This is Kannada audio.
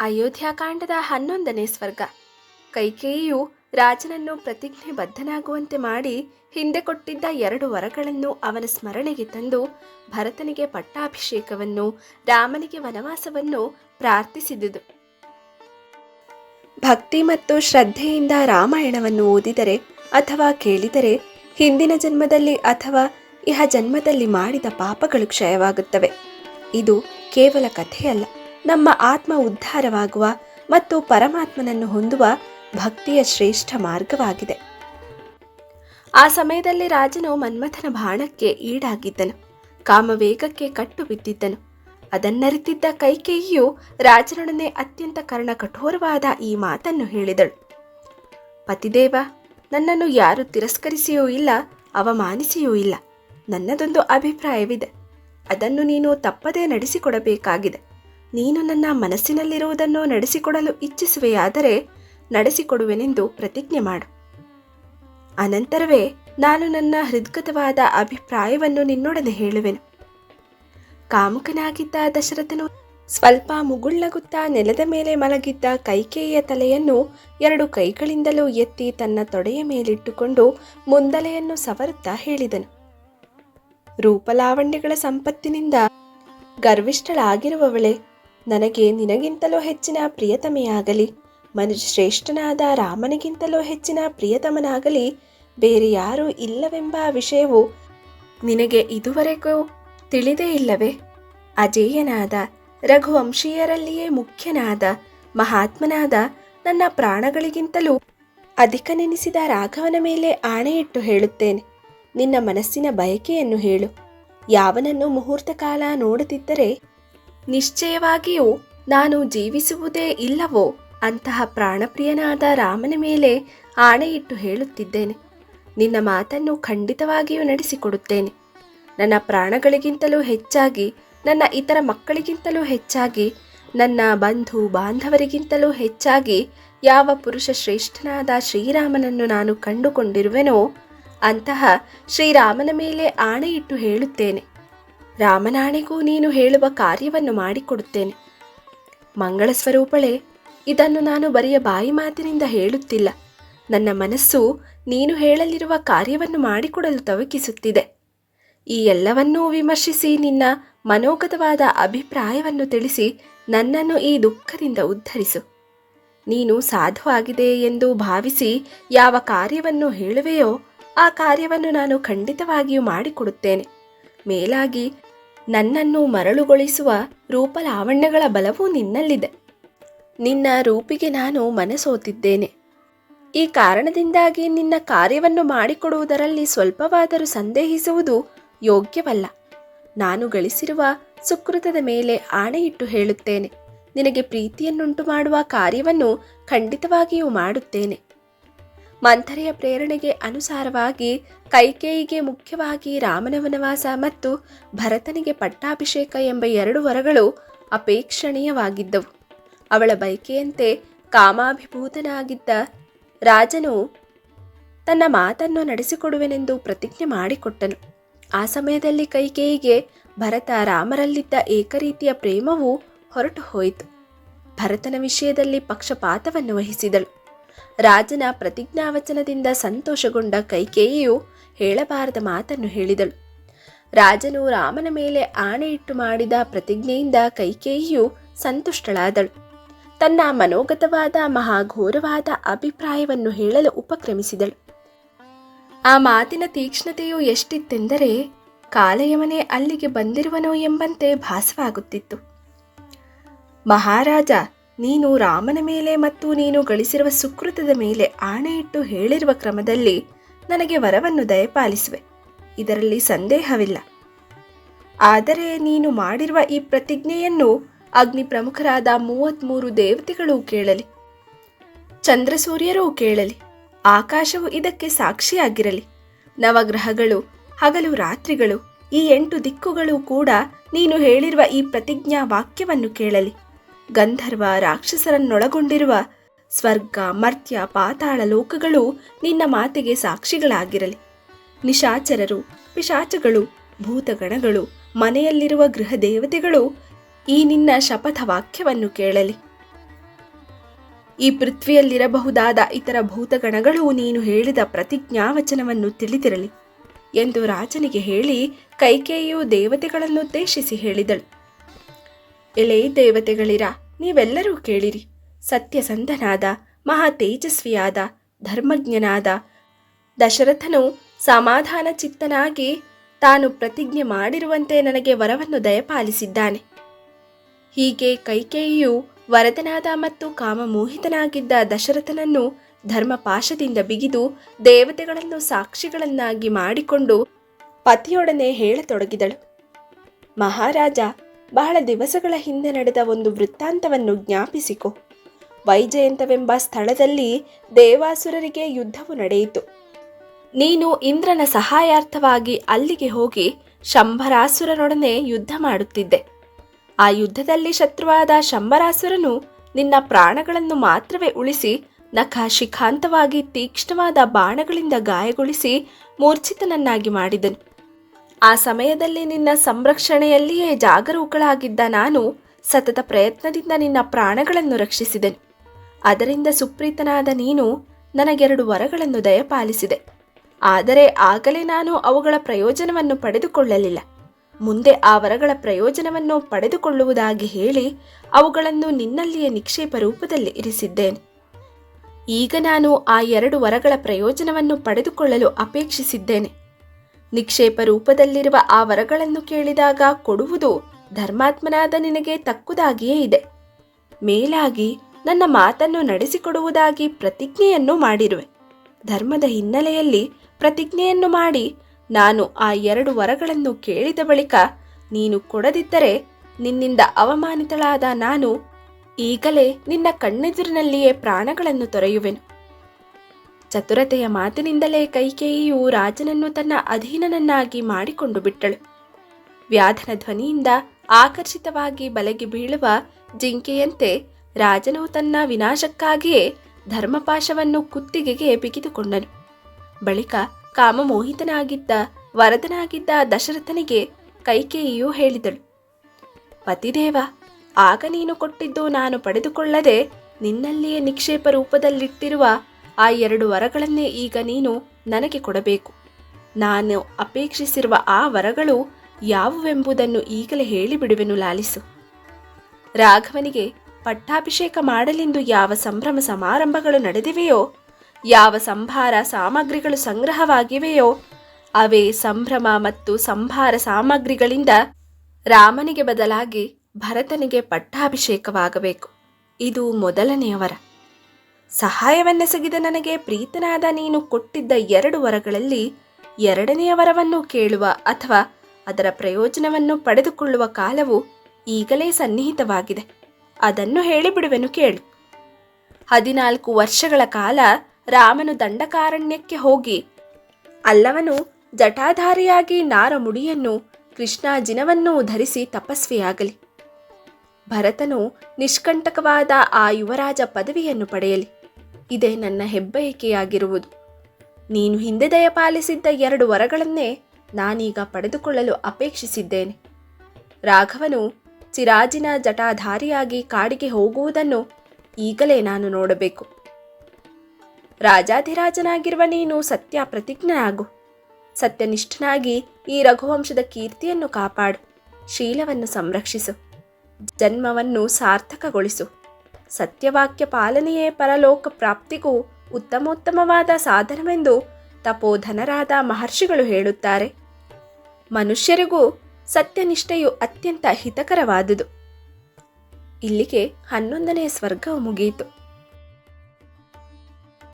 ಅಯೋಧ್ಯಾಕಾಂಡದ ಹನ್ನೊಂದನೇ ಸ್ವರ್ಗ. ಕೈಕೇಯಿಯು ರಾಜನನ್ನು ಪ್ರತಿಜ್ಞೆ ಬದ್ಧನಾಗುವಂತೆ ಮಾಡಿ ಹಿಂದೆ ಕೊಟ್ಟಿದ್ದ ಎರಡು ವರಗಳನ್ನು ಅವನ ಸ್ಮರಣೆಗೆ ತಂದು ಭರತನಿಗೆ ಪಟ್ಟಾಭಿಷೇಕವನ್ನು, ರಾಮನಿಗೆ ವನವಾಸವನ್ನು ಪ್ರಾರ್ಥಿಸಿದುದು. ಭಕ್ತಿ ಮತ್ತು ಶ್ರದ್ಧೆಯಿಂದ ರಾಮಾಯಣವನ್ನು ಓದಿದರೆ ಅಥವಾ ಕೇಳಿದರೆ ಹಿಂದಿನ ಜನ್ಮದಲ್ಲಿ ಅಥವಾ ಇಹ ಜನ್ಮದಲ್ಲಿ ಮಾಡಿದ ಪಾಪಗಳು ಕ್ಷಯವಾಗುತ್ತವೆ. ಇದು ಕೇವಲ ಕಥೆಯಲ್ಲ. ನಮ್ಮ ಆತ್ಮ ಉದ್ಧಾರವಾಗುವ ಮತ್ತು ಪರಮಾತ್ಮನನ್ನು ಹೊಂದುವ ಭಕ್ತಿಯ ಶ್ರೇಷ್ಠ ಮಾರ್ಗವಾಗಿದೆ. ಆ ಸಮಯದಲ್ಲಿ ರಾಜನು ಮನ್ಮಥನ ಬಾಣಕ್ಕೆ ಈಡಾಗಿದ್ದನು. ಕಾಮವೇಗಕ್ಕೆ ಕಟ್ಟು ಬಿದ್ದಿದ್ದನು ಅದನ್ನರಿತಿದ್ದ ಕೈಕೇಯಿಯು ರಾಜನೊಡನೆ ಅತ್ಯಂತ ಕರ್ಣ ಕಠೋರವಾದ ಈ ಮಾತನ್ನು ಹೇಳಿದಳು. ಪತಿದೇವ, ನನ್ನನ್ನು ಯಾರು ತಿರಸ್ಕರಿಸಿಯೂ ಇಲ್ಲ, ಅವಮಾನಿಸಿಯೂ ಇಲ್ಲ. ನನ್ನದೊಂದು ಅಭಿಪ್ರಾಯವಿದೆ. ಅದನ್ನು ನೀನು ತಪ್ಪದೇ ನಡೆಸಿಕೊಡಬೇಕಾಗಿದೆ. ನೀನು ನನ್ನ ಮನಸ್ಸಿನಲ್ಲಿರುವುದನ್ನು ನಡೆಸಿಕೊಡಲು ಇಚ್ಛಿಸುವೆಯಾದರೆ ನಡೆಸಿಕೊಡುವೆನೆಂದು ಪ್ರತಿಜ್ಞೆ ಮಾಡು. ಅನಂತರವೇ ನಾನು ನನ್ನ ಹೃದ್ಗತವಾದ ಅಭಿಪ್ರಾಯವನ್ನು ನಿನ್ನೊಡನೆ ಹೇಳುವೆನು. ಕಾಮುಕನಾಗಿದ್ದ ದಶರಥನು ಸ್ವಲ್ಪ ಮುಗುಳ್ನಗುತ್ತಾ ನೆಲದ ಮೇಲೆ ಮಲಗಿದ್ದ ಕೈಕೇಯಿಯ ತಲೆಯನ್ನು ಎರಡು ಕೈಗಳಿಂದಲೂ ಎತ್ತಿ ತನ್ನ ತೊಡೆಯ ಮೇಲಿಟ್ಟುಕೊಂಡು ಮುಂದಲೆಯನ್ನು ಸವರುತ್ತಾ ಹೇಳಿದನು. ರೂಪಲಾವಣ್ಯಗಳ ಸಂಪತ್ತಿನಿಂದ ಗರ್ವಿಷ್ಠಳಾಗಿರುವವಳೆ ನನಗೆ ನಿನಗಿಂತಲೂ ಹೆಚ್ಚಿನ ಪ್ರಿಯತಮೆಯಾಗಲಿ. ಮನುಜ ಶ್ರೇಷ್ಠನಾದ ರಾಮನಿಗಿಂತಲೂ ಹೆಚ್ಚಿನ ಪ್ರಿಯತಮನಾಗಲಿ. ಬೇರೆ ಯಾರೂ ಇಲ್ಲವೆಂಬ ವಿಷಯವು ನಿನಗೆ ಇದುವರೆಗೂ ತಿಳಿದೇ ಇಲ್ಲವೇ? ಅಜೇಯನಾದ, ರಘುವಂಶೀಯರಲ್ಲಿಯೇ ಮುಖ್ಯನಾದ, ಮಹಾತ್ಮನಾದ ನನ್ನ ಪ್ರಾಣಗಳಿಗಿಂತಲೂ ಅಧಿಕನೆನಿಸಿದ ರಾಘವನ ಮೇಲೆ ಆಣೆಯಿಟ್ಟು ಹೇಳುತ್ತೇನೆ. ನಿನ್ನ ಮನಸ್ಸಿನ ಬಯಕೆಯನ್ನು ಹೇಳು. ಯಾವನನ್ನು ಮುಹೂರ್ತ ಕಾಲ ನೋಡದಿದ್ದರೆ ನಿಶ್ಚಯವಾಗಿಯೂ ನಾನು ಜೀವಿಸುವುದೇ ಇಲ್ಲವೋ ಅಂತಹ ಪ್ರಾಣಪ್ರಿಯನಾದ ರಾಮನ ಮೇಲೆ ಆಣೆಯಿಟ್ಟು ಹೇಳುತ್ತಿದ್ದೇನೆ. ನಿನ್ನ ಮಾತನ್ನು ಖಂಡಿತವಾಗಿಯೂ ನಡೆಸಿಕೊಡುತ್ತೇನೆ. ನನ್ನ ಪ್ರಾಣಗಳಿಗಿಂತಲೂ ಹೆಚ್ಚಾಗಿ, ನನ್ನ ಇತರ ಮಕ್ಕಳಿಗಿಂತಲೂ ಹೆಚ್ಚಾಗಿ, ನನ್ನ ಬಂಧು ಬಾಂಧವರಿಗಿಂತಲೂ ಹೆಚ್ಚಾಗಿ ಯಾವ ಪುರುಷ ಶ್ರೇಷ್ಠನಾದ ಶ್ರೀರಾಮನನ್ನು ನಾನು ಕಂಡುಕೊಂಡಿರುವೆನೋ ಅಂತಹ ಶ್ರೀರಾಮನ ಮೇಲೆ ಆಣೆಯಿಟ್ಟು ಹೇಳುತ್ತೇನೆ. ರಾಮನಾಣೆಗೂ ನೀನು ಹೇಳುವ ಕಾರ್ಯವನ್ನು ಮಾಡಿಕೊಡುತ್ತೇನೆ. ಮಂಗಳ ಸ್ವರೂಪಳೆ, ಇದನ್ನು ನಾನು ಬರೆಯ ಬಾಯಿ ಮಾತಿನಿಂದ ಹೇಳುತ್ತಿಲ್ಲ. ನನ್ನ ಮನಸ್ಸು ನೀನು ಹೇಳಲಿರುವ ಕಾರ್ಯವನ್ನು ಮಾಡಿಕೊಡಲು ತವಕಿಸುತ್ತಿದೆ. ಈ ಎಲ್ಲವನ್ನೂ ವಿಮರ್ಶಿಸಿ ನಿನ್ನ ಮನೋಗತವಾದ ಅಭಿಪ್ರಾಯವನ್ನು ತಿಳಿಸಿ ನನ್ನನ್ನು ಈ ದುಃಖದಿಂದ ಉದ್ಧರಿಸು. ನೀನು ಸಾಧುವಾಗಿದೆ ಎಂದು ಭಾವಿಸಿ ಯಾವ ಕಾರ್ಯವನ್ನು ಹೇಳುವೆಯೋ ಆ ಕಾರ್ಯವನ್ನು ನಾನು ಖಂಡಿತವಾಗಿಯೂ ಮಾಡಿಕೊಡುತ್ತೇನೆ. ಮೇಲಾಗಿ ನನ್ನನ್ನು ಮರಳುಗೊಳಿಸುವ ರೂಪಲಾವಣ್ಯಗಳ ಬಲವು ನಿನ್ನಲ್ಲಿದೆ. ನಿನ್ನ ರೂಪಿಗೆ ನಾನು ಮನಸೋತಿದ್ದೇನೆ. ಈ ಕಾರಣದಿಂದಾಗಿ ನಿನ್ನ ಕಾರ್ಯವನ್ನು ಮಾಡಿಕೊಡುವುದರಲ್ಲಿ ಸ್ವಲ್ಪವಾದರೂ ಸಂದೇಹಿಸುವುದು ಯೋಗ್ಯವಲ್ಲ. ನಾನು ಗಳಿಸಿರುವ ಸುಕೃತದ ಮೇಲೆ ಆಣೆಯಿಟ್ಟು ಹೇಳುತ್ತೇನೆ. ನಿನಗೆ ಪ್ರೀತಿಯನ್ನುಂಟು ಮಾಡುವ ಕಾರ್ಯವನ್ನು ಖಂಡಿತವಾಗಿಯೂ ಮಾಡುತ್ತೇನೆ. ಮಂಥರೆಯ ಪ್ರೇರಣೆಗೆ ಅನುಸಾರವಾಗಿ ಕೈಕೇಯಿಗೆ ಮುಖ್ಯವಾಗಿ ರಾಮನ ವನವಾಸ ಮತ್ತು ಭರತನಿಗೆ ಪಟ್ಟಾಭಿಷೇಕ ಎಂಬ ಎರಡು ವರಗಳು ಅಪೇಕ್ಷಣೀಯವಾಗಿದ್ದವು. ಅವಳ ಬಯಕೆಯಂತೆ ಕಾಮಾಭಿಭೂತನಾಗಿದ್ದ ರಾಜನು ತನ್ನ ಮಾತನ್ನು ನಡೆಸಿಕೊಡುವೆನೆಂದು ಪ್ರತಿಜ್ಞೆ ಮಾಡಿಕೊಟ್ಟನು. ಆ ಸಮಯದಲ್ಲಿ ಕೈಕೇಯಿಗೆ ಭರತ ರಾಮರಲ್ಲಿದ್ದ ಏಕರೀತಿಯ ಪ್ರೇಮವು ಹೊರಟು ಹೋಯಿತು ಭರತನ ವಿಷಯದಲ್ಲಿ ಪಕ್ಷಪಾತವನ್ನು ವಹಿಸಿದಳು. ರಾಜನ ಪ್ರತಿಜ್ಞಾವಚನದಿಂದ ಸಂತೋಷಗೊಂಡ ಕೈಕೇಯಿಯು ಹೇಳಬಾರದ ಮಾತನ್ನು ಹೇಳಿದಳು. ರಾಜನು ರಾಮನ ಮೇಲೆ ಆಣೆಯಿಟ್ಟು ಮಾಡಿದ ಪ್ರತಿಜ್ಞೆಯಿಂದ ಕೈಕೇಯಿಯು ಸಂತುಷ್ಟಳಾದಳು. ತನ್ನ ಮನೋಗತವಾದ ಮಹಾಘೋರವಾದ ಅಭಿಪ್ರಾಯವನ್ನು ಹೇಳಲು ಉಪಕ್ರಮಿಸಿದಳು. ಆ ಮಾತಿನ ತೀಕ್ಷ್ಣತೆಯು ಎಷ್ಟಿತ್ತೆಂದರೆ ಕಾಲಯವನೇ ಅಲ್ಲಿಗೆ ಬಂದಿರುವನೋ ಎಂಬಂತೆ ಭಾಸವಾಗುತ್ತಿತ್ತು. ಮಹಾರಾಜ ನೀನು ರಾಮನ ಮೇಲೆ ಮತ್ತು ನೀನು ಗಳಿಸಿರುವ ಸುಕೃತದ ಮೇಲೆ ಆಣೆಯಿಟ್ಟು ಹೇಳಿರುವ ಕ್ರಮದಲ್ಲಿ ನನಗೆ ವರವನ್ನು ದಯಪಾಲಿಸುವೆ. ಇದರಲ್ಲಿ ಸಂದೇಹವಿಲ್ಲ. ಆದರೆ ನೀನು ಮಾಡಿರುವ ಈ ಪ್ರತಿಜ್ಞೆಯನ್ನು ಅಗ್ನಿ ಪ್ರಮುಖರಾದ ಮೂವತ್ಮೂರು ದೇವತೆಗಳು ಕೇಳಲಿ. ಚಂದ್ರಸೂರ್ಯರೂ ಕೇಳಲಿ. ಆಕಾಶವು ಇದಕ್ಕೆ ಸಾಕ್ಷಿಯಾಗಿರಲಿ. ನವಗ್ರಹಗಳು, ಹಗಲು ರಾತ್ರಿಗಳು, ಈ ಎಂಟು ದಿಕ್ಕುಗಳು ಕೂಡ ನೀನು ಹೇಳಿರುವ ಈ ಪ್ರತಿಜ್ಞಾ ವಾಕ್ಯವನ್ನು ಕೇಳಲಿ. ಗಂಧರ್ವ ರಾಕ್ಷಸರನ್ನೊಳಗೊಂಡಿರುವ ಸ್ವರ್ಗ, ಮರ್ತ್ಯ, ಪಾತಾಳ ಲೋಕಗಳು ನಿನ್ನ ಮಾತಿಗೆ ಸಾಕ್ಷಿಗಳಾಗಿರಲಿ. ನಿಶಾಚರರು, ಪಿಶಾಚಗಳು, ಭೂತಗಣಗಳು, ಮನೆಯಲ್ಲಿರುವ ಗೃಹ ದೇವತೆಗಳು ಈ ನಿನ್ನ ಶಪಥ ವಾಕ್ಯವನ್ನು ಕೇಳಲಿ. ಈ ಪೃಥ್ವಿಯಲ್ಲಿರಬಹುದಾದ ಇತರ ಭೂತಗಣಗಳು ನೀನು ಹೇಳಿದ ಪ್ರತಿಜ್ಞಾವಚನವನ್ನು ತಿಳಿದಿರಲಿ ಎಂದು ರಾಜನಿಗೆ ಹೇಳಿ ಕೈಕೇಯು ದೇವತೆಗಳನ್ನುದ್ದೇಶಿಸಿ ಹೇಳಿದಳು. ಎಲೆ ದೇವತೆಗಳಿರ, ನೀವೆಲ್ಲರೂ ಕೇಳಿರಿ. ಸತ್ಯಸಂಧನಾದ ಮಹಾ ತೇಜಸ್ವಿಯಾದ ಧರ್ಮಜ್ಞನಾದ ದಶರಥನು ಸಮಾಧಾನ ಚಿತ್ತನಾಗಿ ತಾನು ಪ್ರತಿಜ್ಞೆ ಮಾಡಿರುವಂತೆ ನನಗೆ ವರವನ್ನು ದಯಪಾಲಿಸಿದ್ದಾನೆ. ಹೀಗೆ ಕೈಕೇಯಿಯು ವರದನಾದ ಮತ್ತು ಕಾಮಮೋಹಿತನಾಗಿದ್ದ ದಶರಥನನ್ನು ಧರ್ಮಪಾಶದಿಂದ ಬಿಗಿದು ದೇವತೆಗಳನ್ನು ಸಾಕ್ಷಿಗಳನ್ನಾಗಿ ಮಾಡಿಕೊಂಡು ಪತಿಯೊಡನೆ ಹೇಳತೊಡಗಿದಳು. ಮಹಾರಾಜ ಬಹಳ ದಿವಸಗಳ ಹಿಂದೆ ನಡೆದ ಒಂದು ವೃತ್ತಾಂತವನ್ನು ಜ್ಞಾಪಿಸಿಕೊ. ವೈಜಯಂತವೆಂಬ ಸ್ಥಳದಲ್ಲಿ ದೇವಾಸುರರಿಗೆ ಯುದ್ಧವು ನಡೆಯಿತು. ನೀನು ಇಂದ್ರನ ಸಹಾಯಾರ್ಥವಾಗಿ ಅಲ್ಲಿಗೆ ಹೋಗಿ ಶಂಭರಾಸುರನೊಡನೆ ಯುದ್ಧ ಮಾಡುತ್ತಿದ್ದೆ. ಆ ಯುದ್ಧದಲ್ಲಿ ಶತ್ರುವಾದ ಶಂಭರಾಸುರನು ನಿನ್ನ ಪ್ರಾಣಗಳನ್ನು ಮಾತ್ರವೇ ಉಳಿಸಿ ನಖ ಶಿಖಾಂತವಾಗಿ ತೀಕ್ಷ್ಣವಾದ ಬಾಣಗಳಿಂದ ಗಾಯಗೊಳಿಸಿ ಮೂರ್ಛಿತನನ್ನಾಗಿ ಮಾಡಿದನು. ಆ ಸಮಯದಲ್ಲಿ ನಿನ್ನ ಸಂರಕ್ಷಣೆಯಲ್ಲಿಯೇ ಜಾಗರೂಕಳಾಗಿದ್ದ ನಾನು ಸತತ ಪ್ರಯತ್ನದಿಂದ ನಿನ್ನ ಪ್ರಾಣಗಳನ್ನು ರಕ್ಷಿಸಿದೆನು. ಅದರಿಂದ ಸುಪ್ರೀತನಾದ ನೀನು ನನಗೆರಡು ವರಗಳನ್ನು ದಯಪಾಲಿಸಿದೆ. ಆದರೆ ಆಗಲೇ ನಾನು ಅವುಗಳ ಪ್ರಯೋಜನವನ್ನು ಪಡೆದುಕೊಳ್ಳಲಿಲ್ಲ. ಮುಂದೆ ಆ ವರಗಳ ಪ್ರಯೋಜನವನ್ನು ಪಡೆದುಕೊಳ್ಳುವುದಾಗಿ ಹೇಳಿ ಅವುಗಳನ್ನು ನಿನ್ನಲ್ಲಿಯೇ ನಿಕ್ಷೇಪ ರೂಪದಲ್ಲಿ ಇರಿಸಿದ್ದೇನೆ. ಈಗ ನಾನು ಆ ಎರಡು ವರಗಳ ಪ್ರಯೋಜನವನ್ನು ಪಡೆದುಕೊಳ್ಳಲು ಅಪೇಕ್ಷಿಸಿದ್ದೇನೆ. ನಿಕ್ಷೇಪ ರೂಪದಲ್ಲಿರುವ ಆ ವರಗಳನ್ನು ಕೇಳಿದಾಗ ಕೊಡುವುದು ಧರ್ಮಾತ್ಮನಾದ ನಿನಗೆ ತಕ್ಕುದಾಗಿಯೇ ಇದೆ. ಮೇಲಾಗಿ ನನ್ನ ಮಾತನ್ನು ನಡೆಸಿಕೊಡುವುದಾಗಿ ಪ್ರತಿಜ್ಞೆಯನ್ನು ಮಾಡಿರುವೆ. ಧರ್ಮದ ಹಿನ್ನೆಲೆಯಲ್ಲಿ ಪ್ರತಿಜ್ಞೆಯನ್ನು ಮಾಡಿ ನಾನು ಆ ಎರಡು ವರಗಳನ್ನು ಕೇಳಿದ ಬಳಿಕ ನೀನು ಕೊಡದಿದ್ದರೆ ನಿನ್ನಿಂದ ಅವಮಾನಿತಳಾದ ನಾನು ಈಗಲೇ ನಿನ್ನ ಕಣ್ಣೆದುರಿನಲ್ಲಿಯೇ ಪ್ರಾಣಗಳನ್ನು ತೊರೆಯುವೆನು. ಚತುರತೆಯ ಮಾತಿನಿಂದಲೇ ಕೈಕೇಯಿಯು ರಾಜನನ್ನು ತನ್ನ ಅಧೀನನನ್ನಾಗಿ ಮಾಡಿಕೊಂಡು ಬಿಟ್ಟಳು. ವ್ಯಾಧನ ಧ್ವನಿಯಿಂದ ಆಕರ್ಷಿತವಾಗಿ ಬಲೆಗೆ ಬೀಳುವ ಜಿಂಕೆಯಂತೆ ರಾಜನು ತನ್ನ ವಿನಾಶಕ್ಕಾಗಿಯೇ ಧರ್ಮಪಾಶವನ್ನು ಕುತ್ತಿಗೆಗೆ ಬಿಗಿದುಕೊಂಡನು. ಬಳಿಕ ಕಾಮಮೋಹಿತನಾಗಿದ್ದ ವರದನಾಗಿದ್ದ ದಶರಥನಿಗೆ ಕೈಕೇಯಿಯು ಹೇಳಿದಳು, ಪತಿದೇವ, ಆಗ ನೀನು ಕೊಟ್ಟಿದ್ದು ನಾನು ಪಡೆದುಕೊಳ್ಳದೆ ನಿನ್ನಲ್ಲಿಯೇ ನಿಕ್ಷೇಪ ರೂಪದಲ್ಲಿಟ್ಟಿರುವ ಆ ಎರಡು ವರಗಳನ್ನೇ ಈಗ ನೀನು ನನಗೆ ಕೊಡಬೇಕು. ನಾನು ಅಪೇಕ್ಷಿಸಿರುವ ಆ ವರಗಳು ಯಾವುವೆಂಬುದನ್ನು ಈಗಲೇ ಹೇಳಿಬಿಡುವೆನು ಲಾಲಿಸು. ರಾಘವನಿಗೆ ಪಟ್ಟಾಭಿಷೇಕ ಮಾಡಲೆಂದು ಯಾವ ಸಂಭ್ರಮ ಸಮಾರಂಭಗಳು ನಡೆದಿವೆಯೋ, ಯಾವ ಸಂಭಾರ ಸಾಮಗ್ರಿಗಳು ಸಂಗ್ರಹವಾಗಿವೆಯೋ, ಅವೇ ಸಂಭ್ರಮ ಮತ್ತು ಸಂಭಾರ ಸಾಮಗ್ರಿಗಳಿಂದ ರಾಮನಿಗೆ ಬದಲಾಗಿ ಭರತನಿಗೆ ಪಟ್ಟಾಭಿಷೇಕವಾಗಬೇಕು. ಇದು ಮೊದಲನೆಯವರ. ಸಹಾಯವನ್ನೆಸಗಿದ ನನಗೆ ಪ್ರೀತನಾದ ನೀನು ಕೊಟ್ಟಿದ್ದ ಎರಡು ವರಗಳಲ್ಲಿ ಎರಡನೆಯ ವರವನ್ನು ಕೇಳುವ ಅಥವಾ ಅದರ ಪ್ರಯೋಜನವನ್ನು ಪಡೆದುಕೊಳ್ಳುವ ಕಾಲವು ಈಗಲೇ ಸನ್ನಿಹಿತವಾಗಿದೆ. ಅದನ್ನು ಹೇಳಿಬಿಡುವೆನು ಕೇಳು. ಹದಿನಾಲ್ಕು ವರ್ಷಗಳ ಕಾಲ ರಾಮನು ದಂಡಕಾರಣ್ಯಕ್ಕೆ ಹೋಗಿ ಅಲ್ಲವನು ಜಟಾಧಾರಿಯಾಗಿ ನಾರಮುಡಿಯನ್ನು ಕೃಷ್ಣಾಜಿನವನ್ನೂ ಧರಿಸಿ ತಪಸ್ವಿಯಾಗಲಿ. ಭರತನು ನಿಷ್ಕಂಟಕವಾದ ಆ ಯುವರಾಜ ಪದವಿಯನ್ನು ಪಡೆಯಲಿ. ಇದೇ ನನ್ನ ಹೆಬ್ಬಯಕೆಯಾಗಿರುವುದು. ನೀನು ಹಿಂದೆ ದಯಪಾಲಿಸಿದ್ದ ಎರಡು ವರಗಳನ್ನೇ ನಾನೀಗ ಪಡೆದುಕೊಳ್ಳಲು ಅಪೇಕ್ಷಿಸಿದ್ದೇನೆ. ರಾಘವನು ಚಿರಾಜಿನ ಜಟಾಧಾರಿಯಾಗಿ ಕಾಡಿಗೆ ಹೋಗುವುದನ್ನು ಈಗಲೇ ನಾನು ನೋಡಬೇಕು. ರಾಜಾಧಿರಾಜನಾಗಿರುವ ನೀನು ಸತ್ಯ ಪ್ರತಿಜ್ಞನಾಗು. ಸತ್ಯನಿಷ್ಠನಾಗಿ ಈ ರಘುವಂಶದ ಕೀರ್ತಿಯನ್ನು ಕಾಪಾಡು. ಶೀಲವನ್ನು ಸಂರಕ್ಷಿಸು. ಜನ್ಮವನ್ನು ಸಾರ್ಥಕಗೊಳಿಸು. ಸತ್ಯವಾಕ್ಯ ಪಾಲನೆಯೇ ಪರಲೋಕ ಪ್ರಾಪ್ತಿಗೂ ಉತ್ತಮೋತ್ತಮವಾದ ಸಾಧನವೆಂದು ತಪೋಧನರಾದ ಮಹರ್ಷಿಗಳು ಹೇಳುತ್ತಾರೆ. ಮನುಷ್ಯರಿಗೂ ಸತ್ಯನಿಷ್ಠೆಯು ಅತ್ಯಂತ ಹಿತಕರವಾದುದು. ಇಲ್ಲಿಗೆ ಹನ್ನೊಂದನೆಯ ಸ್ವರ್ಗವು ಮುಗಿಯಿತು